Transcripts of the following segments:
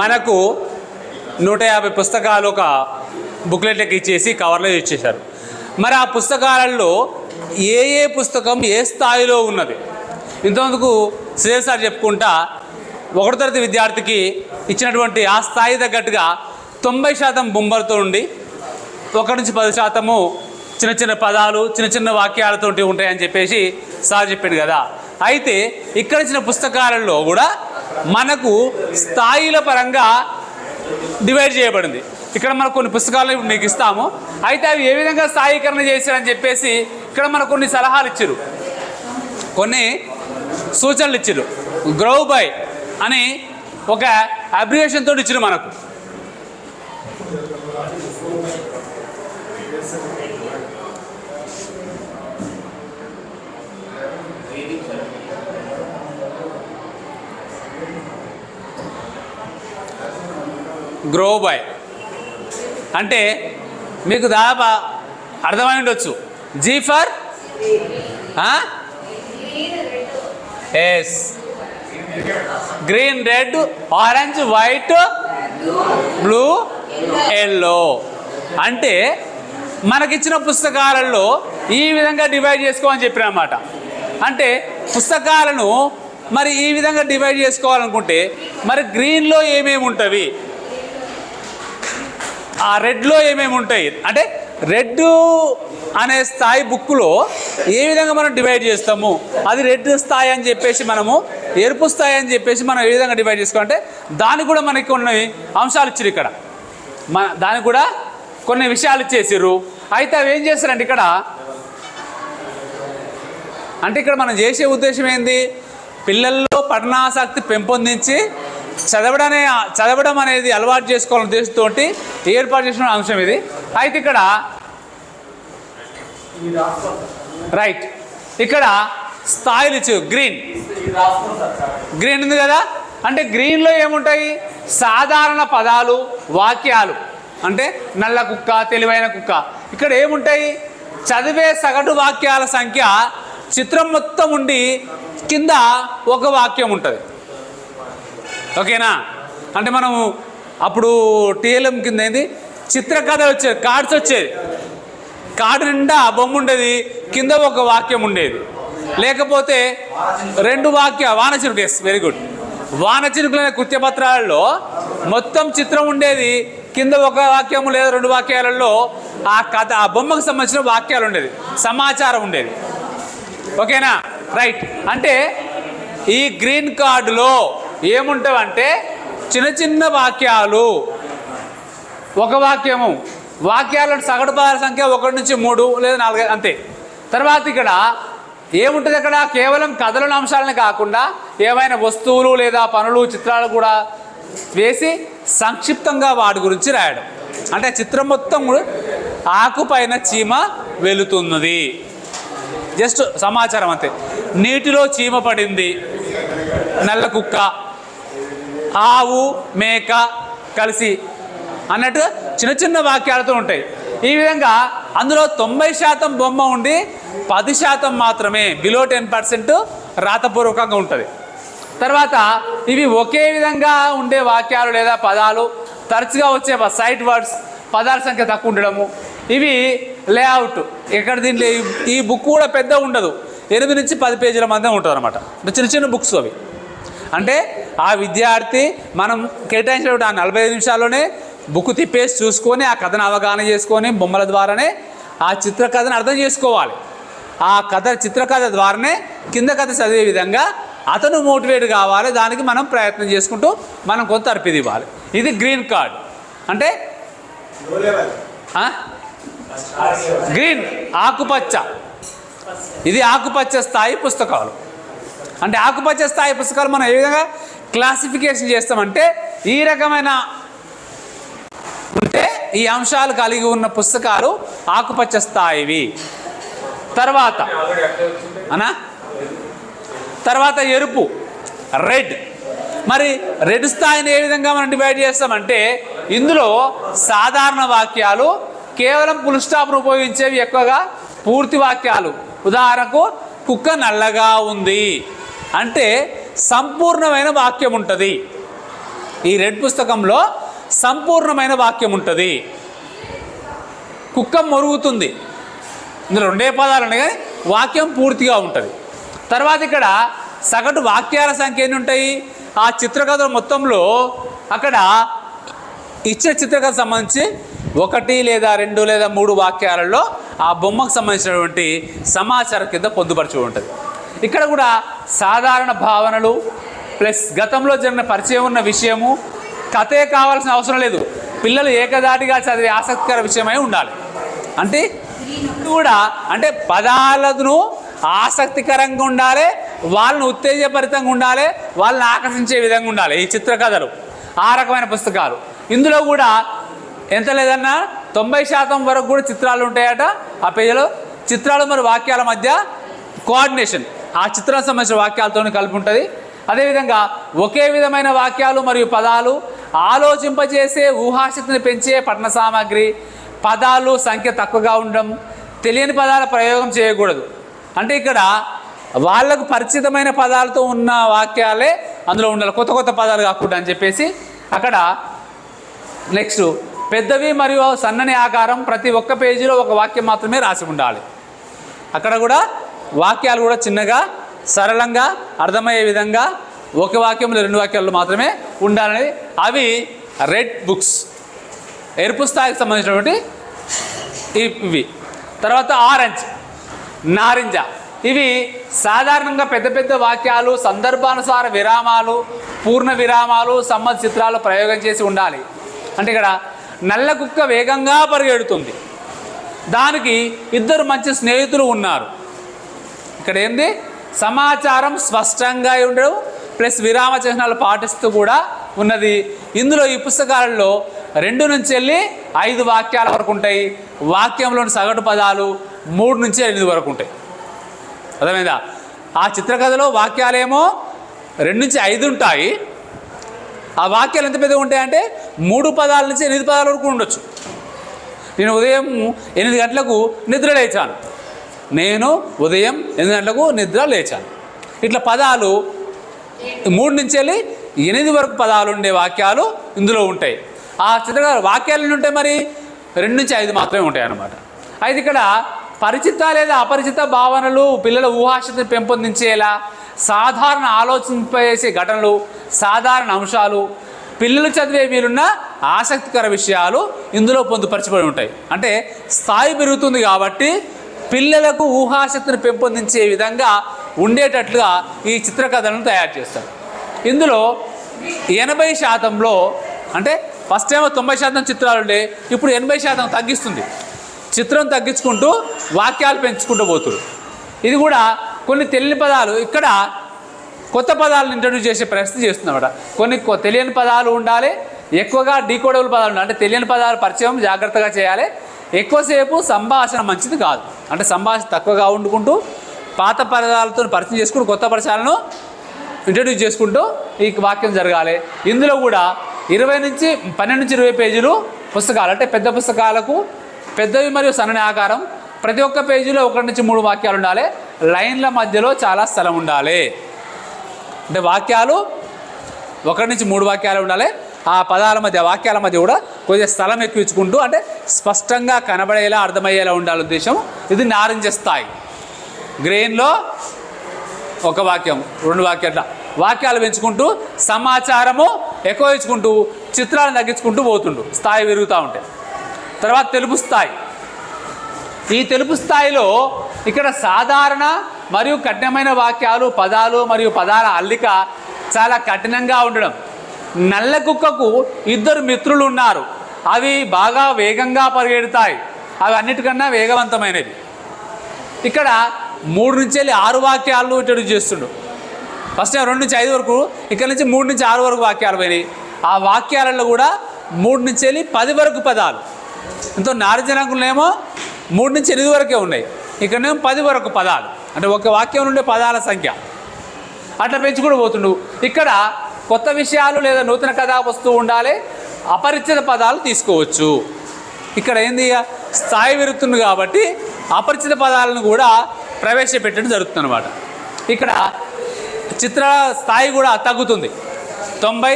మనకు నూట యాభై పుస్తకాలు ఒక బుక్లెట్లకి ఇచ్చేసి కవర్లో ఇచ్చేశారు. మరి ఆ పుస్తకాలలో ఏ ఏ పుస్తకం ఏ స్థాయిలో ఉన్నది? ఇంతవరకు శ్రేయస్ సార్ చెప్పుకుంటా ఒకటో తరగతి విద్యార్థికి ఇచ్చినటువంటి ఆ స్థాయి తగ్గట్టుగా తొంభై శాతం బొమ్మలతో ఉండి ఒకటి నుంచి పది శాతము చిన్న చిన్న పదాలు చిన్న చిన్న వాక్యాలతోటి ఉంటాయని చెప్పేసి సార్ చెప్పాడు కదా. అయితే ఇక్కడ ఇచ్చిన పుస్తకాలలో కూడా మనకు స్థాయిల పరంగా డివైడ్ చేయబడింది. ఇక్కడ మనకు కొన్ని పుస్తకాలు మీకు ఇస్తాము. అయితే అవి ఏ విధంగా స్థాయీకరణ చేశారని చెప్పేసి ఇక్కడ మనకు కొన్ని సలహాలు ఇచ్చారు. కొన్ని సూచనలు ఇచ్చారు. గ్రౌ బై అని ఒక అబ్రివేషన్ ఇచ్చారు మనకు. గ్రో బై అంటే మీకు దాదాపు అర్థమై ఉండొచ్చు. G for S green red orange white blue yellow అంటే మనకిచ్చిన పుస్తకాలలో ఈ విధంగా డివైడ్ చేసుకోమని చెప్పినమాట. అంటే పుస్తకాలను మరి ఈ విధంగా డివైడ్ చేసుకోవాలనుకుంటే మరి గ్రీన్లో ఏమేమి ఉంటుంది ఆ రెడ్లో ఏమేమి ఉంటాయి? అంటే రెడ్ అనే స్థాయి బుక్లో ఏ విధంగా మనం డివైడ్ చేస్తాము? అది రెడ్ స్థాయి అని చెప్పేసి మనము ఎరుపు స్థాయి అని చెప్పేసి మనం ఏ విధంగా డివైడ్ చేసుకోవాలంటే దానికి కూడా మనకి కొన్ని అంశాలు ఇచ్చారు ఇక్కడ. మన దానికి కూడా కొన్ని విషయాలు ఇచ్చేసారు అయితే అవి ఏం చేస్తారంటే ఇక్కడ అంటే ఇక్కడ మనం చేసే ఉద్దేశం ఏంది? పిల్లల్లో పఠనాసక్తి పెంపొందించి చదవడనే చదవడం అనేది అలవాటు చేసుకోవాలని ఉద్దేశంతో ఏర్పాటు చేసిన అంశం ఇది. అయితే ఇక్కడ రైట్. ఇక్కడ స్థాయిలు ఇచ్చు గ్రీన్. గ్రీన్ ఉంది కదా? అంటే గ్రీన్లో ఏముంటాయి? సాధారణ పదాలు వాక్యాలు. అంటే నల్ల కుక్క తెలివైన కుక్క. ఇక్కడ ఏముంటాయి? చదివే సగటు వాక్యాల సంఖ్య చిత్రం మొత్తం ఉండి కింద ఒక వాక్యం ఉంటుంది. ఓకేనా? అంటే మనం అప్పుడు టీఎల్ఎం కింద ఏంది? చిత్రకథ వచ్చేది కార్డ్స్ వచ్చేది కార్డు నిండా బొమ్మ ఉండేది కింద ఒక వాక్యం ఉండేది. లేకపోతే రెండు వాక్య వానచిరుకు ఎస్ వెరీ గుడ్ వానచిరుకులైన కృత్యపత్రాలలో మొత్తం చిత్రం ఉండేది కింద ఒక వాక్యము లేదా రెండు వాక్యాలలో ఆ కథ ఆ బొమ్మకు సంబంధించిన వాక్యాలు ఉండేది సమాచారం ఉండేది. ఓకేనా? రైట్ అంటే ఈ గ్రీన్ కార్డులో ఏముంటావంటే చిన్న చిన్న వాక్యాలు. ఒక వాక్యము. వాక్యాల సగటు పదాల సంఖ్య ఒకటి నుంచి మూడు లేదా నాలుగు అంతే. తర్వాత ఇక్కడ ఏముంటుంది అక్కడ? కేవలం కథలోని అంశాలని కాకుండా ఏమైనా వస్తువులు లేదా పనులు చిత్రాలు కూడా వేసి సంక్షిప్తంగా వాటి గురించి రాయడం. అంటే చిత్రం మొత్తం కూడా ఆకుపైన చీమ వెళుతున్నది జస్ట్ సమాచారం అంతే. నీటిలో చీమ పడింది. నల్ల కుక్క. ఆవు మేక కలిసి అన్నట్టు చిన్న చిన్న వాక్యాలతో ఉంటాయి. ఈ విధంగా అందులో తొంభై శాతం బొమ్మ ఉండి పది శాతం మాత్రమే బిలో టెన్ పర్సెంట్ రాతపూర్వకంగా ఉంటుంది. తర్వాత ఇవి ఒకే విధంగా ఉండే వాక్యాలు లేదా పదాలు తరచుగా వచ్చే సైట్ వర్డ్స్ పదాల సంఖ్య తక్కువ ఉండడము ఇవి లేఅవుట్ ఎక్కడ దీంట్లో ఈ- ఈ బుక్ కూడా పెద్ద ఉండదు. ఎనిమిది నుంచి పది పేజీల మధ్య ఉంటుంది అనమాట చిన్న చిన్న బుక్స్ అవి. అంటే ఆ విద్యార్థి మనం కేటాయించిన ఆ నలభై ఐదు నిమిషాల్లోనే బుక్ తిప్పేసి చూసుకొని ఆ కథను అవగాహన చేసుకొని బొమ్మల ద్వారానే ఆ చిత్రకథను అర్థం చేసుకోవాలి. ఆ కథ చిత్రకథ ద్వారానే కింద కథ చదివే విధంగా అతను మోటివేట్ కావాలి దానికి మనం ప్రయత్నం చేసుకుంటూ మనం కొంత అర్పిది ఇవ్వాలి. ఇది గ్రీన్ కార్డ్. అంటే గ్రీన్ ఆకుపచ్చ. ఇది ఆకుపచ్చ స్థాయి పుస్తకాలు. అంటే ఆకుపచ్చ స్థాయి పుస్తకాలు మనం ఏ విధంగా క్లాసిఫికేషన్ చేస్తామంటే ఈ రకమైన ఉంటే ఈ అంశాలు కలిగి ఉన్న పుస్తకాలు ఆకుపచ్చ స్థాయివి. తర్వాత అనా? తర్వాత ఎరుపు రెడ్. మరి రెడ్ స్థాయిని ఏ విధంగా మనం డివైడ్ చేస్తామంటే ఇందులో సాధారణ వాక్యాలు కేవలం పుల్ స్టాప్ను ఉపయోగించేవి ఎక్కువగా పూర్తి వాక్యాలు. ఉదాహరణకు కుక్క నల్లగా ఉంది. అంటే సంపూర్ణమైన వాక్యం ఉంటుంది. ఈ రెడ్ పుస్తకంలో సంపూర్ణమైన వాక్యం ఉంటుంది. కుక్క మొరుగుతుంది. ఇందులో రెండే పదాలు ఉన్నాయి కానీ వాక్యం పూర్తిగా ఉంటుంది. తర్వాత ఇక్కడ సగటు వాక్యాల సంఖ్య ఎన్ని ఉంటాయి? ఆ చిత్రకథ మొత్తంలో అక్కడ ఇచ్చే చిత్రకథ సంబంధించి ఒకటి లేదా రెండు లేదా మూడు వాక్యాలలో ఆ బొమ్మకు సంబంధించినటువంటి సమాచారం కింద పొందుపరచు ఉంటుంది. ఇక్కడ కూడా సాధారణ భావనలు ప్లస్ గతంలో జరిగిన పరిచయం ఉన్న విషయము కథే కావాల్సిన అవసరం లేదు. పిల్లలు ఏకదాటిగా చదివే ఆసక్తికర విషయమై ఉండాలి. అంటే కూడా అంటే పదాలను ఆసక్తికరంగా ఉండాలి వాళ్ళని ఉత్తేజభరితంగా ఉండాలి వాళ్ళని ఆకర్షించే విధంగా ఉండాలి ఈ చిత్రకథలు ఆ రకమైన పుస్తకాలు. ఇందులో కూడా ఎంత లేదన్నా తొంభై శాతం వరకు కూడా చిత్రాలు ఉంటాయట. ఆ పేజీలో చిత్రాలు మరియు వాక్యాల మధ్య కోఆర్డినేషన్ ఆ చిత్రం సంబంధించిన వాక్యాలతో కలిపి ఉంటుంది. అదేవిధంగా ఒకే విధమైన వాక్యాలు మరియు పదాలు ఆలోచింపజేసే ఊహాశక్తిని పెంచే పఠన సామాగ్రి పదాలు సంఖ్య తక్కువగా ఉండడం తెలియని పదాల ప్రయోగం చేయకూడదు. అంటే ఇక్కడ వాళ్ళకు పరిచితమైన పదాలతో ఉన్న వాక్యాలే అందులో ఉండాలి. కొత్త కొత్త పదాలు కాకుండా అని చెప్పేసి అక్కడ నెక్స్ట్ పెద్దవి మరియు సన్నని ఆకారం ప్రతి ఒక్క పేజీలో ఒక వాక్యం మాత్రమే రాసి ఉండాలి. అక్కడ కూడా వాక్యాలు కూడా చిన్నగా సరళంగా అర్థమయ్యే విధంగా ఒక వాక్యంలో రెండు వాక్యాలు మాత్రమే ఉండాలనేది అవి రెడ్ బుక్స్. ఎరుపు స్థాయికి సంబంధించినటువంటి ఇవి. తర్వాత ఆరెంజ్ నారింజ. ఇవి సాధారణంగా పెద్ద పెద్ద వాక్యాలు సందర్భానుసార విరామాలు పూర్ణ విరామాలు సంబంధ చిత్రాలు ప్రయోగం చేసి ఉండాలి. అంటే ఇక్కడ నల్ల కుక్క వేగంగా పరిగెడుతుంది. దానికి ఇద్దరు మంచి స్నేహితులు ఉన్నారు. ఇక్కడ ఏంది? సమాచారం స్పష్టంగా ఉండడం ప్లస్ విరామ చిహ్నాలు పాటిస్తూ కూడా ఉన్నది. ఇందులో ఈ పుస్తకాలలో రెండు నుంచి వెళ్ళి ఐదు వాక్యాల వరకు ఉంటాయి. వాక్యంలోని సగటు పదాలు మూడు నుంచి ఎనిమిది వరకు ఉంటాయి. అర్థమైందా? ఆ చిత్రకథలో వాక్యాలేమో రెండు నుంచి ఐదు ఉంటాయి. ఆ వాక్యాలు ఎంత పెద్దగా ఉంటాయంటే మూడు పదాల నుంచి ఎనిమిది పదాల వరకు ఉండొచ్చు. నేను ఉదయం ఎనిమిది గంటలకు నిద్ర లేచాను నేను ఉదయం ఎనిమిది గంటలకు నిద్ర లేచాను. ఇట్లా పదాలు మూడు నుంచి వెళ్ళి ఎనిమిది వరకు పదాలు ఉండే వాక్యాలు ఇందులో ఉంటాయి. ఆ చిత్రకారు వాక్యాలు ఉంటాయి మరి? రెండు నుంచి ఐదు మాత్రమే ఉంటాయి అన్నమాట. అయితే ఇక్కడ పరిచిత లేదా అపరిచిత భావనలు పిల్లల ఊహాశక్తిని పెంపొందించేలా సాధారణ ఆలోచింపజేసే ఘటనలు సాధారణ అంశాలు పిల్లలు చదివే వీలున్న ఆసక్తికర విషయాలు ఇందులో పొందుపరచబడి ఉంటాయి. అంటే స్థాయి పెరుగుతుంది కాబట్టి పిల్లలకు ఊహాశక్తిని పెంపొందించే విధంగా ఉండేటట్లుగా ఈ చిత్రకథలను తయారు చేస్తారు. ఇందులో ఎనభై శాతంలో అంటే ఫస్ట్ ఏమో తొంభై శాతం చిత్రాలు ఉండే ఇప్పుడు ఎనభై శాతం తగ్గిస్తుంది. చిత్రం తగ్గించుకుంటూ వాక్యాలు పెంచుకుంటూ పోతురు. ఇది కూడా కొన్ని తెలియని పదాలు ఇక్కడ కొత్త పదాలను ఇంట్రడ్యూస్ చేసే ప్రయత్నం చేస్తున్నమాట. కొన్ని తెలియని పదాలు ఉండాలి ఎక్కువగా డీకోడబుల్ పదాలు ఉండాలి. అంటే తెలియని పదాలు పరిచయం జాగ్రత్తగా చేయాలి. ఎక్కువసేపు సంభాషణ మంచిది కాదు. అంటే సంభాషణ తక్కువగా వండుకుంటూ పాత పదాలతో పరిచయం చేసుకుంటూ కొత్త పరిచయాలను ఇంట్రడ్యూస్ చేసుకుంటూ ఈ వాక్యం జరగాలి. ఇందులో కూడా ఇరవై నుంచి పన్నెండు నుంచి ఇరవై పేజీలు పుస్తకాలు అంటే పెద్ద పుస్తకాలకు పెద్దవి మరియు సన్నని ఆకారం ప్రతి ఒక్క పేజీలో ఒకటి నుంచి మూడు వాక్యాలు ఉండాలి. లైన్ల మధ్యలో చాలా స్థలం ఉండాలి. అంటే వాక్యాలు ఒకటి నుంచి మూడు వాక్యాలు ఉండాలి. ఆ పదాల మధ్య వాక్యాల మధ్య కూడా కొద్దిగా స్థలం ఎక్కించుకుంటూ అంటే స్పష్టంగా కనబడేలా అర్థమయ్యేలా ఉండాలి ఉద్దేశం. ఇది నారింజ స్థాయి. గ్రెయిన్లో ఒక వాక్యం రెండు వాక్యాల వాక్యాలు పెంచుకుంటూ సమాచారము ఎక్కువ ఇచ్చుకుంటూ చిత్రాలను తగ్గించుకుంటూ పోతుండు. స్థాయి పెరుగుతూ ఉంటాయి తర్వాత తెలుపు స్థాయి. ఈ తెలుపు స్థాయిలో ఇక్కడ సాధారణ మరియు కఠినమైన వాక్యాలు పదాలు మరియు పదాల అల్లిక చాలా కఠినంగా ఉండడం. నల్ల కుక్కకు ఇద్దరు మిత్రులు ఉన్నారు అవి బాగా వేగంగా పరిగెడతాయి. అవి అన్నిటికన్నా వేగవంతమైనవి. ఇక్కడ మూడు నుంచి వెళ్ళి ఆరు వాక్యాలు ఇటు చేస్తుండు. ఫస్ట్ రెండు నుంచి ఐదు వరకు ఇక్కడ నుంచి మూడు నుంచి ఆరు వరకు వాక్యాలు పోయినాయి. ఆ వాక్యాలలో కూడా మూడు నుంచి వెళ్ళి పది వరకు పదాలు. ఎంతో నారజనంకులేమో మూడు నుంచి ఎనిమిది వరకే ఉన్నాయి. ఇక్కడనేమో పది వరకు పదాలు. అంటే ఒక వాక్యం నుండే పదాల సంఖ్య. అట్లా పెంచుకుంటూ పోతుండు. ఇక్కడ కొత్త విషయాలు లేదా నూతన కథా వస్తువు ఉండాలి అపరిచిత పదాలు తీసుకోవచ్చు. ఇక్కడ ఏంది స్థాయి విరుతుంది కాబట్టి అపరిచిత పదాలను కూడా ప్రవేశపెట్టడం జరుగుతుంది అనమాట ఇక్కడ చిత్ర స్థాయి కూడా తగ్గుతుంది. తొంభై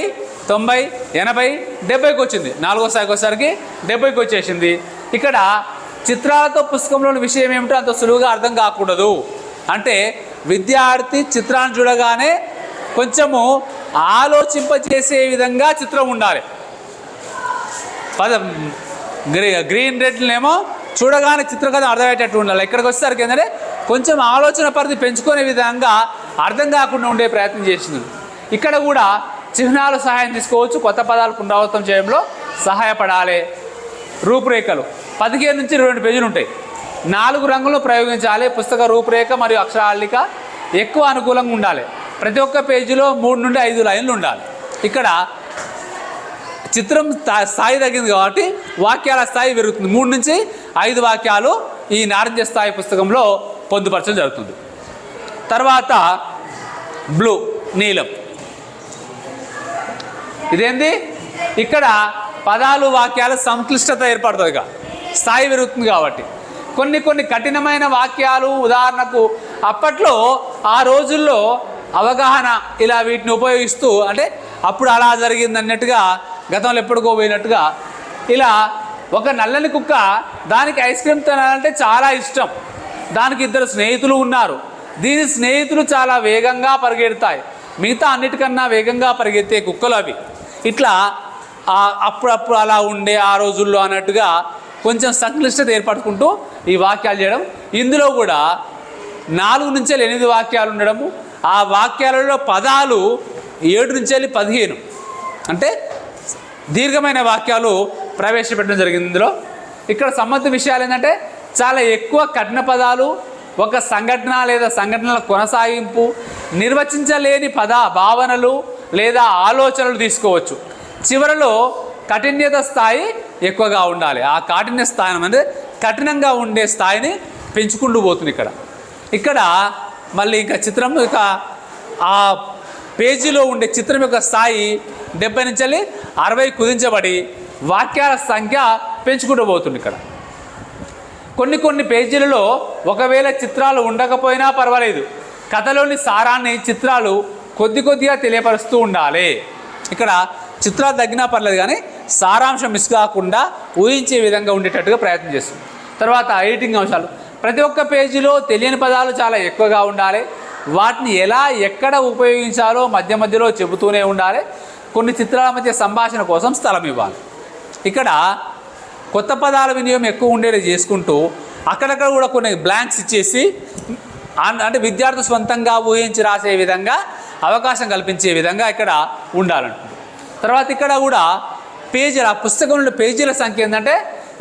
తొంభై ఎనభై డెబ్బైకి వచ్చింది. నాలుగో స్థాయికి వచ్చేసరికి డెబ్బైకి వచ్చేసింది. ఇక్కడ చిత్రాలతో పుస్తకంలోని విషయం ఏమిటో అంత సులువుగా అర్థం కాకూడదు. అంటే విద్యార్థి చిత్రాన్ని చూడగానే కొంచెము ఆలోచింపజేసే విధంగా చిత్రం ఉండాలి. పద గ్రీ గ్రీన్ రెడ్లనేమో చూడగానే చిత్రకథ అర్థమయ్యేటట్టు ఉండాలి. ఇక్కడికి వచ్చేసరికి ఏంటంటే కొంచెం ఆలోచన పరిధి పెంచుకునే విధంగా అర్థం కాకుండా ఉండే ప్రయత్నం చేసింది. ఇక్కడ కూడా చిహ్నాలు సహాయం తీసుకోవచ్చు కొత్త పదాలు పునరావృతం చేయడంలో సహాయపడాలి. రూపురేఖలు. పదిహేను నుంచి ఇరవై రెండు పేజీలు ఉంటాయి. నాలుగు రంగులు ప్రయోగించాలి. పుస్తక రూపురేఖ మరియు అక్షరాలిక ఎక్కువ అనుకూలంగా ఉండాలి. ప్రతి ఒక్క పేజీలో మూడు నుండి ఐదు లైన్లు ఉండాలి. ఇక్కడ చిత్రం స్థాయి తగ్గింది కాబట్టి వాక్యాల స్థాయి పెరుగుతుంది. మూడు నుంచి ఐదు వాక్యాలు ఈ నారింజ స్థాయి పుస్తకంలో పొందుపరచడం జరుగుతుంది. తర్వాత బ్లూ నీలం. ఇదేంది? ఇక్కడ పదాలు వాక్యాల సంక్లిష్టత ఏర్పడుతుంది ఇక. స్థాయి పెరుగుతుంది కాబట్టి. కొన్ని కొన్ని కఠినమైన వాక్యాలు ఉదాహరణకు అప్పట్లో ఆ రోజుల్లో అవగాహన ఇలా వీటిని ఉపయోగిస్తూ అంటే అప్పుడు అలా జరిగింది అన్నట్టుగా గతంలో ఎప్పటికో పోయినట్టుగా ఇలా ఒక నల్లని కుక్క దానికి ఐస్ క్రీమ్ తినాలంటే చాలా ఇష్టం. దానికి ఇద్దరు స్నేహితులు ఉన్నారు. దీని స్నేహితులు చాలా వేగంగా పరిగెడతాయి. మిగతా అన్నిటికన్నా వేగంగా పరిగెత్తే కుక్కలు అవి. ఇట్లా అప్పుడప్పుడు అలా ఉండే ఆ రోజుల్లో అన్నట్టుగా కొంచెం సంక్లిష్టత ఏర్పడుకుంటూ ఈ వాక్యాలు చేయడం. ఇందులో కూడా నాలుగు నుంచి ఎనిమిది వాక్యాలు ఉండడము ఆ వాక్యాలలో పదాలు ఏడు నుంచి వెళ్ళి పదిహేను. అంటే దీర్ఘమైన వాక్యాలు ప్రవేశపెట్టడం జరిగింది ఇందులో. ఇక్కడ సంబంధ విషయాలు ఏంటంటే చాలా ఎక్కువ కఠిన పదాలు ఒక సంఘటన లేదా సంఘటనల కొనసాగింపు నిర్వచించలేని పద భావనలు లేదా ఆలోచనలు తీసుకోవచ్చు. చివరలో కఠిన్యత స్థాయి ఎక్కువగా ఉండాలి. ఆ కాఠిన్య స్థాయి అనేది కఠినంగా ఉండే స్థాయిని పెంచుకుంటూ పోతుంది ఇక్కడ. ఇక్కడ మళ్ళీ ఇంకా చిత్రం యొక్క ఆ పేజీలో ఉండే చిత్రం యొక్క స్థాయి డెబ్బై నుంచి అరవై కుదించబడి వాక్యాల సంఖ్య పెంచుకుంటూ పోతుంది ఇక్కడ. కొన్ని కొన్ని పేజీలలో ఒకవేళ చిత్రాలు ఉండకపోయినా పర్వాలేదు. కథలోని సారాన్ని చిత్రాలు కొద్ది కొద్దిగా తెలియపరుస్తూ ఉండాలి. ఇక్కడ చిత్రాలు తగ్గినా పర్లేదు కానీ సారాంశం మిస్ కాకుండా ఊహించే విధంగా ఉండేటట్టుగా ప్రయత్నం చేస్తుంది. తర్వాత ఎడిటింగ్ అంశాలు. ప్రతి ఒక్క పేజీలో తెలియని పదాలు చాలా ఎక్కువగా ఉండాలి. వాటిని ఎలా ఎక్కడ ఉపయోగించాలో మధ్య మధ్యలో చెబుతూనే ఉండాలి. కొన్ని చిత్రాల మధ్య సంభాషణ కోసం స్థలం ఇవ్వాలి. ఇక్కడ కొత్త పదాల వినియోగం ఎక్కువ ఉండేది చేసుకుంటూ అక్కడక్కడ కూడా కొన్ని బ్లాంక్స్ ఇచ్చేసి అంటే విద్యార్థి సొంతంగా ఊహించి రాసే విధంగా అవకాశం కల్పించే విధంగా ఇక్కడ ఉండాలంటుంది. తర్వాత ఇక్కడ కూడా పేజీల ఆ పుస్తకంలో పేజీల సంఖ్య ఏంటంటే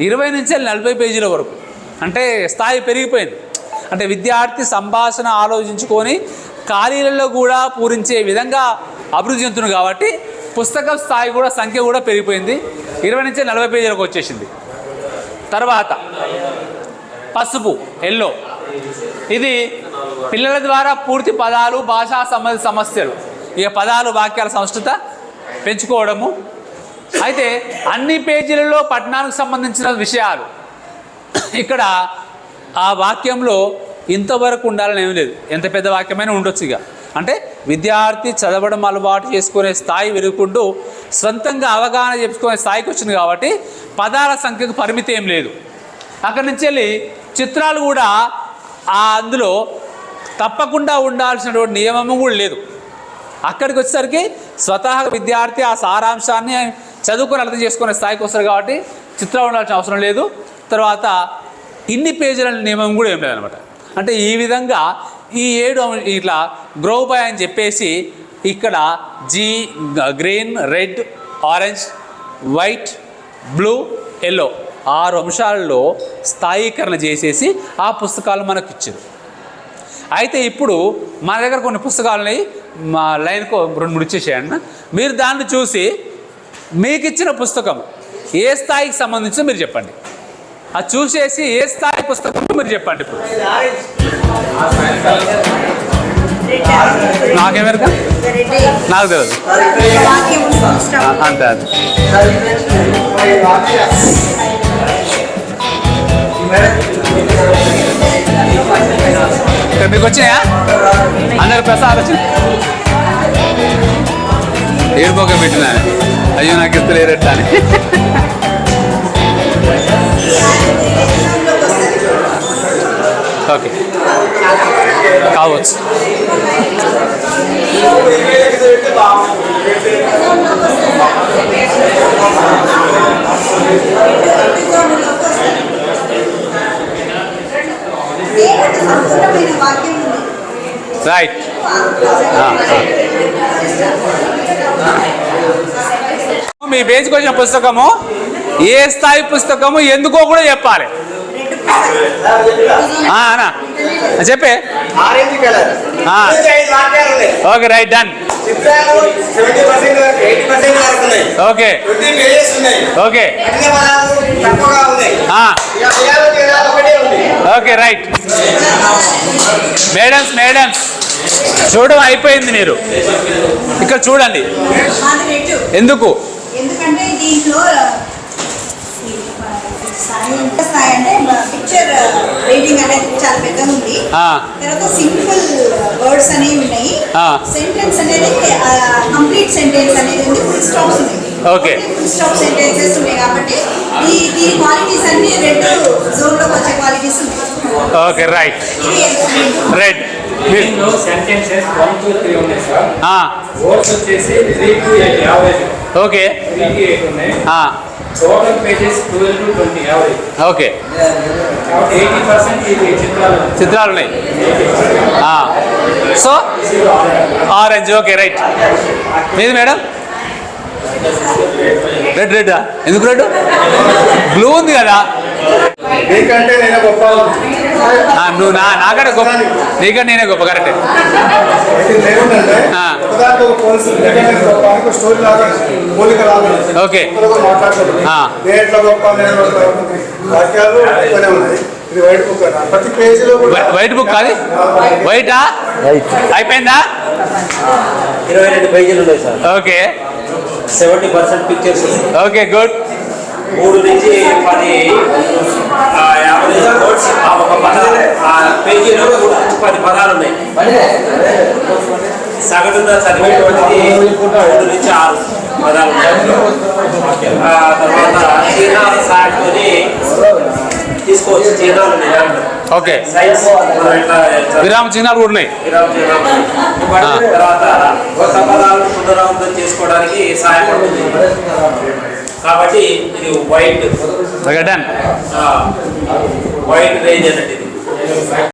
ఇరవై నుంచి నలభై పేజీల వరకు. అంటే స్థాయి పెరిగిపోయింది. అంటే విద్యార్థి సంభాషణ ఆలోచించుకొని ఖాళీలలో కూడా పూరించే విధంగా అభివృద్ధి చెందుతుంది కాబట్టి పుస్తకం స్థాయి కూడా సంఖ్య కూడా పెరిగిపోయింది. ఇరవై నుంచి నలభై పేజీలకు వచ్చేసింది. తర్వాత పసుపు ఎల్లో ఇది పిల్లల ద్వారా పూర్తి పదాలు భాషా సంబంధిత సమస్యలు. ఇక పదాలు వాక్యాల సంస్కృత పెంచుకోవడము. అయితే అన్ని పేజీలలో పట్టణానికి సంబంధించిన విషయాలు ఇక్కడ ఆ వాక్యంలో ఇంతవరకు ఉండాలని ఏం లేదు. ఎంత పెద్ద వాక్యమైనా ఉండొచ్చు ఇక. అంటే విద్యార్థి చదవడం అలవాటు చేసుకునే స్థాయి పెరుగుకుంటూ సొంతంగా అవగాహన చేసుకునే స్థాయికి వచ్చింది కాబట్టి పదాల సంఖ్యకు పరిమితి ఏం లేదు. అక్కడి నుంచి వెళ్ళి చిత్రాలు కూడా ఆ అందులో తప్పకుండా ఉండాల్సినటువంటి నియమము కూడా లేదు. అక్కడికి వచ్చేసరికి స్వతహాగా విద్యార్థి ఆ సారాంశాన్ని చదువుకొని అర్థం చేసుకునే స్థాయికి వస్తారు కాబట్టి చిత్రం ఉండాల్సిన అవసరం లేదు. తర్వాత ఇన్ని పేజీల నియమం కూడా ఏం లేదనమాట. అంటే ఈ విధంగా ఈ ఏడు ఇట్లా గ్రో బాయ్ అని చెప్పేసి ఇక్కడ G green red orange white blue yellow ఆరు అంశాలలో స్థాయీకరణ చేసేసి ఆ పుస్తకాలు మనకు ఇచ్చారు. అయితే ఇప్పుడు మన దగ్గర కొన్ని పుస్తకాలని మా లైన్కు రెండు మూడు ఇచ్చేసేయండి. మీరు దాన్ని చూసి మీకు ఇచ్చిన పుస్తకం ఏ స్థాయికి సంబంధించి మీరు చెప్పండి. అది చూసేసి ఏ స్థాయి పుస్తకం మీరు చెప్పండి ఇప్పుడు. నాకేమెరక నాకు తెలియదు అంతే అంతే. మీకు వచ్చినాయా? అందరు ప్రసాద్ వచ్చి ఏడుపోక పెట్టినా. అయ్యో నాకు ఇస్తలేరట్లా అని. ఓకే. కావచ్చు. Right ah, ah. మీ పేజ్కి వచ్చిన పుస్తకము. ఏ స్థాయి పుస్తకము ఎందుకో కూడా చెప్పాలి. చెప్పే. Okay right done. Okay. Twenty pages ఉన్నాయి. Okay. Okay right. Madams madams. చూడడం అయిపోయింది మీరు. ఇక్కడ చూడండి. ఎందుకు? ఎందుకంటే దీంట్లో అంటే పిక్చర్ రీడింగ్ అనేది చాలా పెద్దగా ఉంది. ఆ, తర్వాత సింపుల్ వర్డ్స్ అనేవి ఉన్నాయి. ఆ. సెంటెన్స్ అనేది కంప్లీట్ సెంటెన్స్ అనేది ఉంది ఫుల్ స్టాప్స్ ఉన్నాయి. Okay. ఫుల్ స్టాప్ సెంటెన్సెస్ ఉన్నాయి కాబట్టి ఈ దీని క్వాలిటీస్ అన్ని రెండు జోన్లోకి వచ్చే క్వాలిటీస్ ఉన్నాయి. Okay right right sentences one two three ఉన్నాయి సార్ ఆ, వర్డ్స్ వచ్చేసి three to eight average. Okay three to eight ఉన్నాయి. ఆ, total pages twelve to twenty average okay. Eighty percent చిత్రాలు. చిత్రాలు ఉన్నాయి. ఆ, సో ఆరెంజ్ ఓకే రైట్ మీది మేడం? రెడ్ రెడ్ ఎందుకు రెడ్ బ్లూ ఉంది కదా. నీకంటే నేను గొప్ప నువ్వు నా నాకంటే గొప్ప నీకంటే నేనే గొప్ప కరెక్ట్. ఓకే. వైట్ బుక్ అన్న ప్రతి పేజీలో కూడా వైట్ బుక్ కాదు వైటా. అయిపోయిందా? ఇరవై రెండు పేజీలు ఉన్నాయి sir. Okay. Seventy percent pictures okay good. మూడు నుంచి పది ఆ, యాభై వర్డ్స్ ఆ ఒక పద ఆ నుంచి పది పదాలు ఉన్నాయి సగటున చదివేటువంటిది మూడు నుంచి ఆరు పదాలు ఉన్నాయి ఆ తర్వాత చిహ్నాల సాయంతో తీసుకోవచ్చు చిహ్నాలు ఉన్నాయి. ఓకే? విరామ చిహ్నాలు కూడా ఉన్నాయి. తర్వాత కొత్త పునరావృతం చేసుకోవడానికి సహాయపడుతుంది కాబట్టి ఇది వైట్ వైట్ రేంజ్ అనేది